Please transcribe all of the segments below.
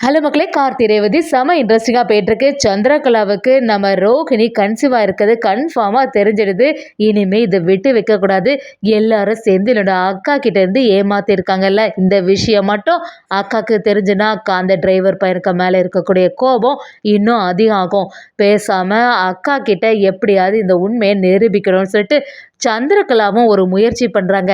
Hello மக்களே கார்த்தி ரேவதி. செம இன்ட்ரெஸ்டிங்காக போயிட்டுருக்கு. சந்திரகலாவுக்கு நம்ம ரோகிணி கன்சீவாக இருக்கிறது கன்ஃபார்மாக தெரிஞ்சிடுது. இனிமேல் இதை விட்டு வைக்கக்கூடாது. எல்லாரும் சேர்ந்து என்னோட அக்கா கிட்டேருந்து ஏமாற்றிருக்காங்கல்ல ஏமாத்திருக்காங்கல்ல இந்த விஷயம் மட்டும் அக்காவுக்கு தெரிஞ்சுன்னா அக்கா அந்த டிரைவர் பையனுக்கு மேலே இருக்கக்கூடிய கோபம் இன்னும் அதிகம் ஆகும். பேசாமல் அக்கா கிட்ட எப்படியாவது இந்த உண்மையை நிரூபிக்கணும்னு சொல்லிட்டு சந்திரகலாவும் ஒரு முயற்சி பண்ணுறாங்க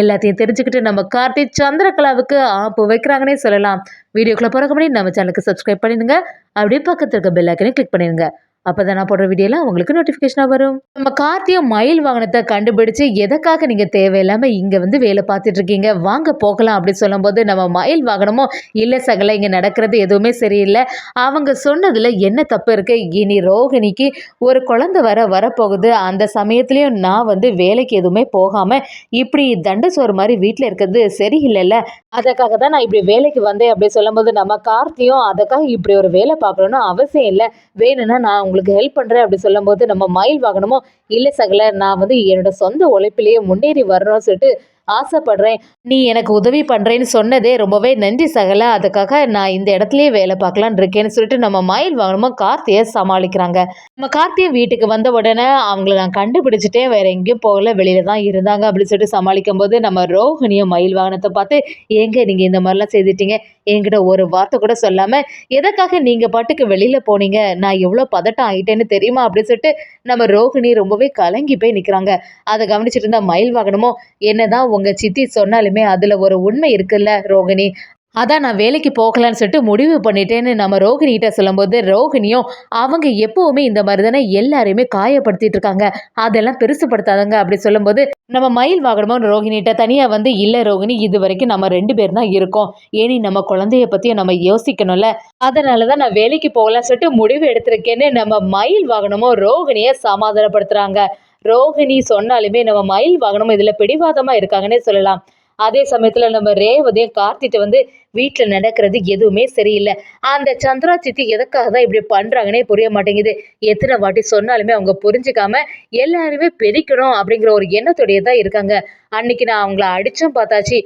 எல்லாத்தையும் தெரிஞ்சுக்கிட்டு நம்ம கார்த்திக் சந்திரகலாவுக்கு ஆப்பு வைக்கிறாங்கன்னே சொல்லலாம். வீடியோக்குள்ளே போகிறக்க முன்னாடி நம்ம சேனலுக்கு சப்ஸ்கிரைப் பண்ணிடுங்க. அப்படியே பக்கத்தில் இருக்க பெல் ஐக்கனையும் கிளிக் பண்ணிடுங்க. அப்போ தான் நான் போடுற வீடியோலாம் உங்களுக்கு நோட்டிஃபிகேஷனாக வரும். நம்ம கார்த்தியும் மயில் வாகனத்தை கண்டுபிடிச்சு எதற்காக நீங்கள் தேவையில்லாமல் இங்கே வந்து வேலை பார்த்துட்டு இருக்கீங்க? வாங்க போகலாம் அப்படின்னு சொல்லும்போது நம்ம மயில் வாகனமும் இல்லை சகல இங்கே நடக்கிறது எதுவுமே சரியில்லை. அவங்க சொன்னதில் என்ன தப்பு இருக்குது இனி ரோகிணிக்கு ஒரு குழந்தை வர வரப்போகுது. அந்த சமயத்துலேயும் நான் வந்து வேலைக்கு எதுவுமே போகாமல் இப்படி தண்டு சோறு மாதிரி வீட்டில் இருக்கிறது சரியில்லைல்ல. அதுக்காக தான் நான் இப்படி வேலைக்கு வந்தேன் அப்படி சொல்லும்போது நம்ம கார்த்தியும் அதுக்காக இப்படி ஒரு வேலை பார்க்கணுன்னு அவசியம் இல்லை. வேணும்னா நான் உங்களுக்கு ஹெல்ப் பண்ணுறேன் அப்படி சொல்லும்போது நம்ம மயில் வாங்கணுமோ இல்லை சகல நான் வந்து என்னோட சொந்த உழைப்பிலேயே முன்னேறி வரணும்னு சொல்லிட்டு ஆசைப்படுறேன். நீ எனக்கு உதவி பண்ணுறேன்னு சொன்னதே ரொம்பவே நன்றி சகல. அதுக்காக நான் இந்த இடத்துலயே வேலை பார்க்கலான்னு இருக்கேன்னு சொல்லிட்டு நம்ம மயில் வாங்கணுமோ கார்த்தியை சமாளிக்கிறாங்க. நம்ம கார்த்தியை வீட்டுக்கு வந்த உடனே அவங்கள நான் கண்டுபிடிச்சிட்டேன் வேற எங்கேயும் போகல வெளியில தான் இருந்தாங்க அப்படின்னு சொல்லிட்டு சமாளிக்கும் போது நம்ம ரோஹிணியும் மயில் வாகனத்தை பார்த்து ஏங்க நீங்கள் இந்த மாதிரிலாம் செய்துட்டீங்க. என்கிட்ட ஒரு வார்த்தை கூட சொல்லாமல் எதற்காக நீங்கள் பாட்டுக்கு வெளியில் போனீங்க? நான் எவ்வளோ பதட்டம் ஆயிட்டேன்னு தெரியுமா? அப்படின்னு சொல்லிட்டு நம்ம ரோஹிணி ரொம்பவே கலங்கி போய் நிற்கிறாங்க அதை கவனிச்சிட்டு இருந்தா மயில் வாகனமோ என்னதான் உங்கள் சித்தி சொன்னாலுமே அதில் ஒரு உண்மை இருக்குல்ல ரோகிணி அதான் நான் வேலைக்கு போகலான்னு சொல்லிட்டு முடிவு பண்ணிட்டேன்னு நம்ம ரோகிணிகிட்ட சொல்லும்போது ரோகிணியும் அவங்க எப்போவுமே இந்த மாதிரி தானே எல்லாரையுமே காயப்படுத்திட்டு இருக்காங்க. அதெல்லாம் பெருசுப்படுத்தாதங்க அப்படி சொல்லும்போது நம்ம மயில் வாகனமும் ரோகிணிகிட்ட தனியாக வந்து இல்லை ரோகிணி இது வரைக்கும் நம்ம ரெண்டு பேர் தான் இருக்கோம். ஏனி நம்ம குழந்தைய பற்றியும் நம்ம யோசிக்கணும்ல. அதனால தான் நான் வேலைக்கு போகலான்னு சொல்லிட்டு முடிவு எடுத்திருக்கேன்னு நம்ம மயில் வாகனமும் ரோகிணியை சமாதானப்படுத்துகிறாங்க ரோகிணி சொன்னாலுமே நம்ம மயில் வாகனமும் இதில் பிடிவாதமாக இருக்காங்கன்னே சொல்லலாம். அதே சமயத்தில் நம்ம ரேவதையும் கார்த்திட்ட வந்து வீட்டில் நடக்கிறது எதுவுமே சரியில்லை. அந்த சந்திரா சித்தி எதுக்காக தான் இப்படி பண்ணுறாங்கன்னே புரிய மாட்டேங்குது. எத்தனை வாட்டி சொன்னாலுமே அவங்க புரிஞ்சுக்காம எல்லாருமே பெருக்கணும் அப்படிங்கிற ஒரு எண்ணத்துடைய தான் இருக்காங்க. அன்னைக்கு நான் அவங்கள அடிச்சும் பார்த்தாச்சு.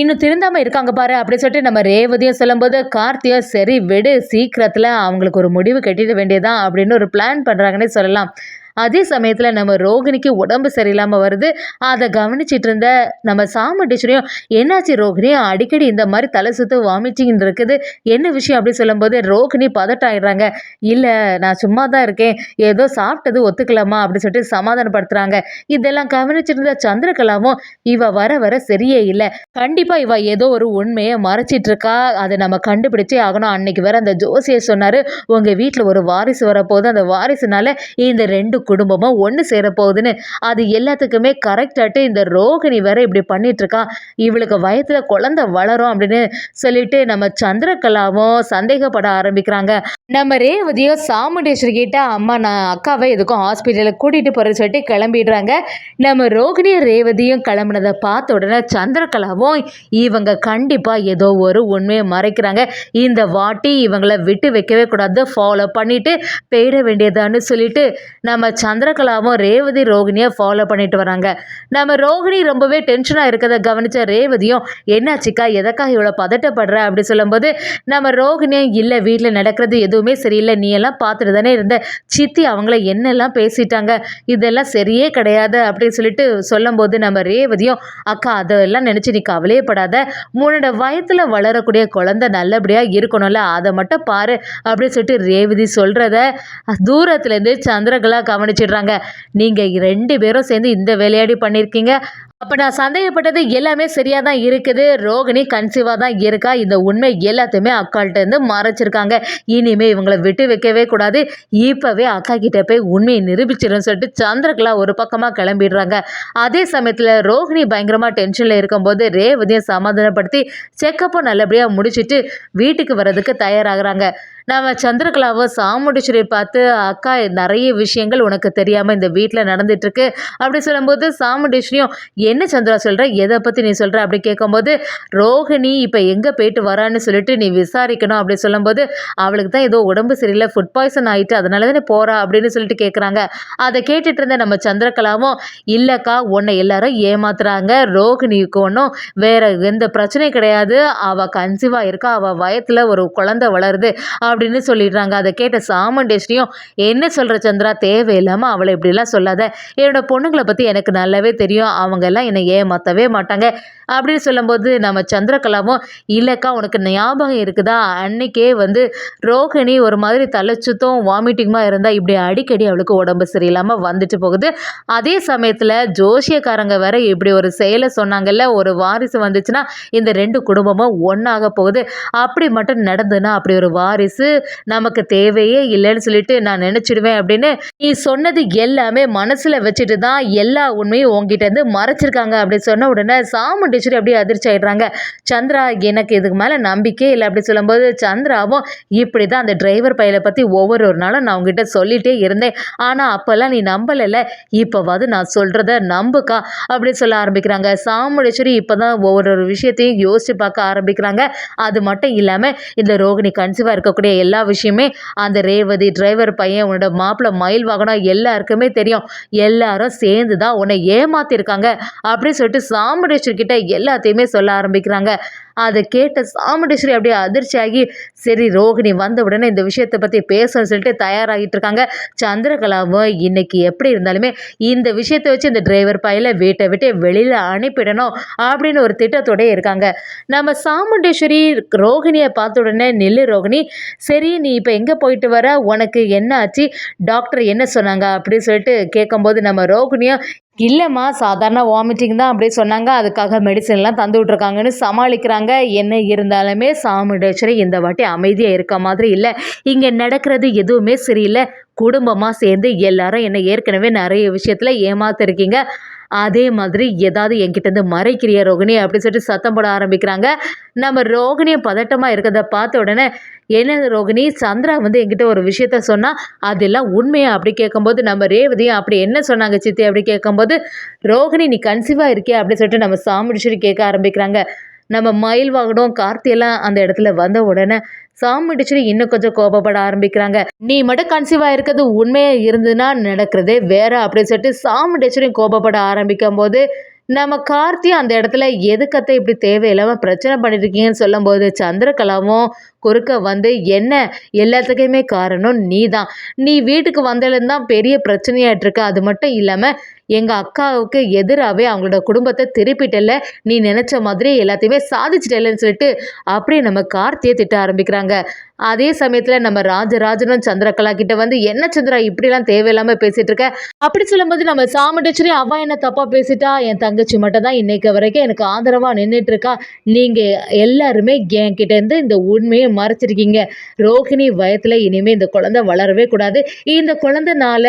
இன்னும் திருந்தாம இருக்காங்க பாரு அப்படின்னு சொல்லிட்டு நம்ம ரேவதியும் சொல்லும்போது கார்த்தியோ சரி விடு சீக்கிரத்தில் அவங்களுக்கு ஒரு முடிவு கட்டிட வேண்டியதான் அப்படின்னு ஒரு பிளான் பண்ணுறாங்கன்னே சொல்லலாம். அதே சமயத்தில் நம்ம ரோகிணிக்கு உடம்பு சரியில்லாமல் வருது. அதை கவனிச்சிட்டு இருந்த நம்ம சாம டீச்சரையும் என்னாச்சு ரோகிணி? அடிக்கடி இந்த மாதிரி தலை சுத்து வாமிட்டிங் இருக்குது. என்ன விஷயம்? அப்படி சொல்லும்போது ரோகிணி பதட்டாயிடுறாங்க. இல்லை நான் சும்மா தான் இருக்கேன். ஏதோ சாப்பிட்டது ஒத்துக்கலாமா அப்படின்னு சொல்லிட்டு சமாதானப்படுத்துகிறாங்க இதெல்லாம் கவனிச்சிருந்த சந்திரகலாவும் இவ வர வர சரியே இல்லை. கண்டிப்பாக இவ ஏதோ ஒரு உண்மையை மறைச்சிட்டு இருக்கா அதை நம்ம கண்டுபிடிச்சே ஆகணும். அன்னைக்கு வேற அந்த ஜோசியை சொன்னார் உங்கள் வீட்டில் ஒரு வாரிசு வரப்போகுது. அந்த வாரிசுனால இந்த ரெண்டு குடும்பமும் ஒன்று சேரப்போகுதுன்னு. அது எல்லாத்துக்குமே கரெக்டாட்டு இந்த ரோகிணி வேற இப்படி பண்ணிட்டு இருக்கா இவளுக்கு வயத்தில் குழந்தை வளரும் அப்படின்னு சொல்லிட்டு நம்ம சந்திரகலாவும் சந்தேகப்பட ஆரம்பிக்கிறாங்க. நம்ம ரேவதியோ சாமுண்டேஸ்வரி கிட்ட அம்மா நான் அக்காவை எதுக்கும் ஹாஸ்பிட்டலுக்கு கூட்டிகிட்டு போகிறேன்னு சொல்லிட்டு கிளம்பிடுறாங்க. நம்ம ரோகிணி ரேவதியும் கிளம்புனதை பார்த்த உடனே சந்திரகலாவும் இவங்க கண்டிப்பாக ஏதோ ஒரு உண்மையை மறைக்கிறாங்க. இந்த வாட்டி இவங்களை விட்டு வைக்கவே கூடாது. ஃபாலோ பண்ணிட்டு போயிட வேண்டியதான்னு சொல்லிட்டு நம்ம சந்திரகலாவும் ரேவதி ரோகிணியை ஃபாலோ பண்ணிட்டு வராங்க. நம்ம ரோகிணி ரொம்பவே டென்ஷனாக இருக்கிறத கவனித்த ரேவதியும் என்னாச்சுக்கா எதற்காக இவ்வளோ பதட்டப்படுற? அப்படி சொல்லும்போது நம்ம ரோகிணியும் இல்லை வீட்டில் நடக்கிறது எதுவுமே சரியில்லை. நீ எல்லாம் பார்த்துட்டு தானே இருந்த. சித்தி அவங்கள என்னெல்லாம் பேசிட்டாங்க? இதெல்லாம் சரியே கிடையாது. அப்படின்னு சொல்லிட்டு சொல்லும்போது நம்ம ரேவதியும் அக்கா அதெல்லாம் நினச்சி நீ கவலையப்படாத உன்னோட வயத்தில் வளரக்கூடிய குழந்தை நல்லபடியாக இருக்கணும்ல. அதை மட்டும் பாரு. அப்படின்னு சொல்லிட்டு ரேவதி சொல்கிறத தூரத்துலேருந்து சந்திரகலா கவனிச்சிடுறாங்க. நீங்கள் ரெண்டு பேரும் சேர்ந்து இந்த விளையாடி பண்ணியிருக்கீங்க அப்போ நான் சந்தேகப்பட்டது எல்லாமே சரியாக தான் இருக்குது. ரோகிணி கன்சீவாக தான் இருக்கா? இந்த உண்மை எல்லாத்தையுமே அக்காள்கிட்டேருந்து மறைச்சிருக்காங்க. இனிமேல் இவங்களை விட்டு வைக்கவே கூடாது. இப்போவே அக்கா கிட்டே போய் உண்மையை நிரூபிச்சிடும் சொல்லிட்டு சந்திரகலா ஒரு பக்கமாக கிளம்பிடுறாங்க. அதே சமயத்தில் ரோகிணி பயங்கரமாக டென்ஷனில் இருக்கும்போது ரேவதியை சமாதானப்படுத்தி செக்கப்பும் நல்லபடியாக முடிச்சுட்டு வீட்டுக்கு வர்றதுக்கு தயாராகிறாங்க. நம்ம சந்திரகலாவை சாமுண்டீஸ்வரியை பார்த்து அக்கா நிறைய விஷயங்கள் உனக்கு தெரியாமல் இந்த வீட்டில் நடந்துட்டுருக்கு. அப்படி சொல்லும்போது சாமுண்டீஸ்வரியும் என்ன சந்திரா சொல்கிற எதை பற்றி நீ சொல்கிற அப்படி கேட்கும்போது ரோஹிணி இப்போ எங்கே போயிட்டு வரான்னு சொல்லிட்டு நீ விசாரிக்கணும். அப்படி சொல்லும்போது அவளுக்கு தான் ஏதோ உடம்பு சரியில்லை ஃபுட் பாய்சன் ஆகிட்டு அதனால தானே போகிறா அப்படின்னு சொல்லிட்டு கேட்குறாங்க. அதை கேட்டுட்டு இருந்த நம்ம சந்திரகலாவும் இல்லைக்கா உன்னை எல்லாரும் ஏமாத்துறாங்க. ரோஹிணிக்கு ஒன்றும் வேற எந்த பிரச்சனையும் கிடையாது. அவள் கன்சீவாக இருக்கா? அவள் வயத்தில் ஒரு குழந்தை வளருது. அப்படின்னு சொல்லிடுறாங்க. அதை கேட்ட சாமண்டேஷனையும் என்ன சொல்கிற சந்திரா? தேவையில்லாமல் அவளை இப்படிலாம் சொல்லாத. என்னோடய பொண்ணுங்களை பற்றி எனக்கு நல்லாவே தெரியும். அவங்க எல்லாம் என்னை ஏமாற்றவே மாட்டாங்க. அப்படின்னு சொல்லும்போது நம்ம சந்திரகலாவும் இல்லைக்கா உனக்கு ஞாபகம் இருக்குதா? அன்னைக்கே வந்து ரோஹிணி ஒரு மாதிரி தலைச்சுத்தும் வாமிட்டிங்குமா இருந்தால் இப்படி அடிக்கடி அவளுக்கு உடம்பு சரியில்லாமல் வந்துட்டு போகுது. அதே சமயத்தில் ஜோசியக்காரங்க வேற இப்படி ஒரு செயலை சொன்னாங்கல்ல ஒரு வாரிசு வந்துச்சுன்னா இந்த ரெண்டு குடும்பமும் ஒன்றாக போகுது. அப்படி மட்டும் நடந்துன்னா அப்படி ஒரு வாரிசு நமக்கு தேவையே இல்லைன்னு சொல்லிட்டு நான் நினச்சிடுவேன் அப்படின்னு நீ சொன்னது எல்லாமே மனசில் வச்சுட்டு தான் எல்லா உண்மையும் உங்ககிட்ட இருந்து மறைச்சிருக்காங்க அப்படின்னு சொன்ன உடனே சாமுண்டீஸ்வரி அப்படியே அதிர்ச்சி ஆயிடுறாங்க. சந்திரா எனக்கு இதுக்கு மேலே நம்பிக்கை இல்லை அப்படி சொல்லும்போது சந்திராவும் இப்படி தான் அந்த டிரைவர் பையலை பற்றி ஒவ்வொரு ஒரு நாளும் நான் உங்ககிட்ட சொல்லிகிட்டே இருந்தேன். ஆனால் அப்போல்லாம் நீ நம்பலைல்ல. இப்போவாது நான் சொல்கிறத நம்புக்கா அப்படின்னு சொல்ல ஆரம்பிக்கிறாங்க. சாமுடேஸ்வரி இப்போ தான் ஒவ்வொரு ஒரு விஷயத்தையும் யோசித்து பார்க்க ஆரம்பிக்கிறாங்க. அது மட்டும் இல்லாமல் இந்த ரோகிணி கன்சீவாக இருக்கக்கூடிய எல்லா விஷயமே அந்த ரேவதி டிரைவர் பையன் உன்னோட மாப்பிள்ளை மயில் வாகனம் எல்லாருக்குமே தெரியும். எல்லாரும் சேர்ந்து தான் உன்னை ஏமாத்திருக்காங்க அப்படின்னு சொல்லிட்டு சாமுண்டேஸ்வரி கிட்ட எல்லாத்தையுமே சொல்ல ஆரம்பிக்கிறாங்க. அதை கேட்ட சாமுண்டேஸ்வரி அப்படியே அதிர்ச்சியாகி சரி ரோகிணி வந்த உடனே இந்த விஷயத்தை பற்றி பேசணும்னு சொல்லிட்டு தயாராகிட்டு இருக்காங்க. சந்திரகலாவும் இன்னைக்கு எப்படி இருந்தாலுமே இந்த விஷயத்தை வச்சு இந்த டிரைவர் பையில வீட்டை விட்டு வெளியில் அனுப்பிடணும் அப்படின்னு ஒரு திட்டத்தோடய இருக்காங்க. நம்ம சாமுண்டேஸ்வரி ரோகிணியை பார்த்த உடனே நில்லு ரோகிணி சரி நீ இப்போ எங்கே போயிட்டு வர? உனக்கு என்ன ஆச்சு? டாக்டர் என்ன சொன்னாங்க? அப்படின்னு சொல்லிட்டு கேட்கும்போது நம்ம ரோகிணியும் இல்லைம்மா சாதாரண வாமிட்டிங் தான் அப்படி சொன்னாங்க. அதுக்காக மெடிசன்லாம் தந்து விட்ருக்காங்கன்னு சமாளிக்கிறாங்க. என்ன இருந்தாலுமே சாமுண்டேஸ்வரி இந்த வாட்டி அமைதியாக இருக்க மாதிரி இல்லை. இங்கே நடக்கிறது எதுவுமே சரியில்லை. குடும்பமாக சேர்ந்து எல்லாரும் என்னை ஏற்கனவே நிறைய விஷயத்தில் ஏமாத்திருக்கீங்க. அதே மாதிரி ஏதாவது என்கிட்டேருந்து மறைக்கிறிய ரோகிணி அப்படின்னு சொல்லிட்டு சத்தம் போட ஆரம்பிக்கிறாங்க. நம்ம ரோகிணியும் பதட்டமாக இருக்கிறத பார்த்த உடனே என்ன ரோகிணி? சந்திரா வந்து என்கிட்ட ஒரு விஷயத்த சொன்னால் அதெல்லாம் உண்மையா? அப்படி கேட்கும்போது நம்ம ரேவதியும் அப்படி என்ன சொன்னாங்க சித்தி? அப்படி கேட்கும்போது ரோகிணி நீ கன்சீவாக இருக்கியா? அப்படின்னு சொல்லிட்டு நம்ம சாமுடிச்சுட்டு கேட்க ஆரம்பிக்கிறாங்க. நம்ம மயில் வாகனம் கார்த்தியெல்லாம் அந்த இடத்துல வந்த உடனே சாமிடிச்சு இன்னும் கொஞ்சம் கோபப்பட ஆரம்பிக்கிறாங்க. நீ மட்டும் கன்சீவ் ஆயிருக்கிறது உண்மையாக இருந்ததுன்னா நடக்கிறதே வேற அப்படின்னு சொல்லிட்டு சாமிடிச்சரையும் கோபப்பட ஆரம்பிக்கும் போது நம்ம கார்த்தி அந்த இடத்துல எதுக்கத்தை இப்படி தேவையில்லாமல் பிரச்சனை பண்ணிருக்கீங்கன்னு சொல்லும்போது சந்திரகலாவும் குறுக்க வந்து என்ன? எல்லாத்துக்குமே காரணம் நீ தான் நீ வீட்டுக்கு வந்ததுலேருந்து தான் பெரிய பிரச்சனையாயிட்டிருக்கு. அது மட்டும் இல்லாமல் எங்கள் அக்காவுக்கு எதிராகவே அவங்களோட குடும்பத்தை திருப்பிட்டல நீ நினச்ச மாதிரி எல்லாத்தையுமே சாதிச்சிட்டலன்னு சொல்லிட்டு அப்படியே நம்ம கார்த்தியை திட்ட ஆரம்பிக்கிறாங்க. அதே சமயத்தில் நம்ம ராஜராஜனும் சந்திரகலா கிட்ட வந்து என்ன சந்திரா இப்படிலாம் தேவையில்லாமல் பேசிகிட்டு இருக்க அப்படி சொல்லும்போது நம்ம சாமுண்டேஸ்வரி அவன் என்ன தப்பாக பேசிட்டா? என் தங்கச்சி மட்டும் தான் இன்னைக்கு வரைக்கும் எனக்கு ஆதரவாக நின்றுட்டு இருக்கா நீங்கள் எல்லாருமே என்கிட்டேருந்து இந்த உண்மையை மறைச்சிருக்கீங்க. ரோஹிணி வயத்தில் இனிமேல் இந்த குழந்தை வளரவே கூடாது. இந்த குழந்தைனால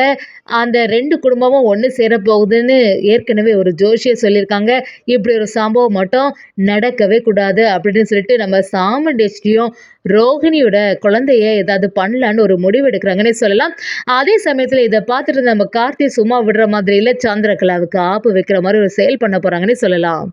அந்த ரெண்டு குடும்பமும் ஒன்று சேர வரப்போகுதுன்னு ஏற்கனவே ஒரு ஜோஷியை சொல்லியிருக்காங்க. இப்படி ஒரு சம்பவம் மட்டும் நடக்கவே கூடாது அப்படின்னு சொல்லிட்டு நம்ம சாமுண்டேஸ்வரியும் ரோஹிணியோட குழந்தைய ஏதாவது பண்ணலான்னு ஒரு முடிவு எடுக்கிறாங்கன்னே சொல்லலாம். அதே சமயத்தில் இதை பார்த்துட்டு நம்ம கார்த்தி சும்மா விடுற மாதிரி இல்லை சந்திரகலாவுக்கு ஆப்பு வைக்கிற மாதிரி ஒரு செயல் பண்ண போகிறாங்கன்னே சொல்லலாம்.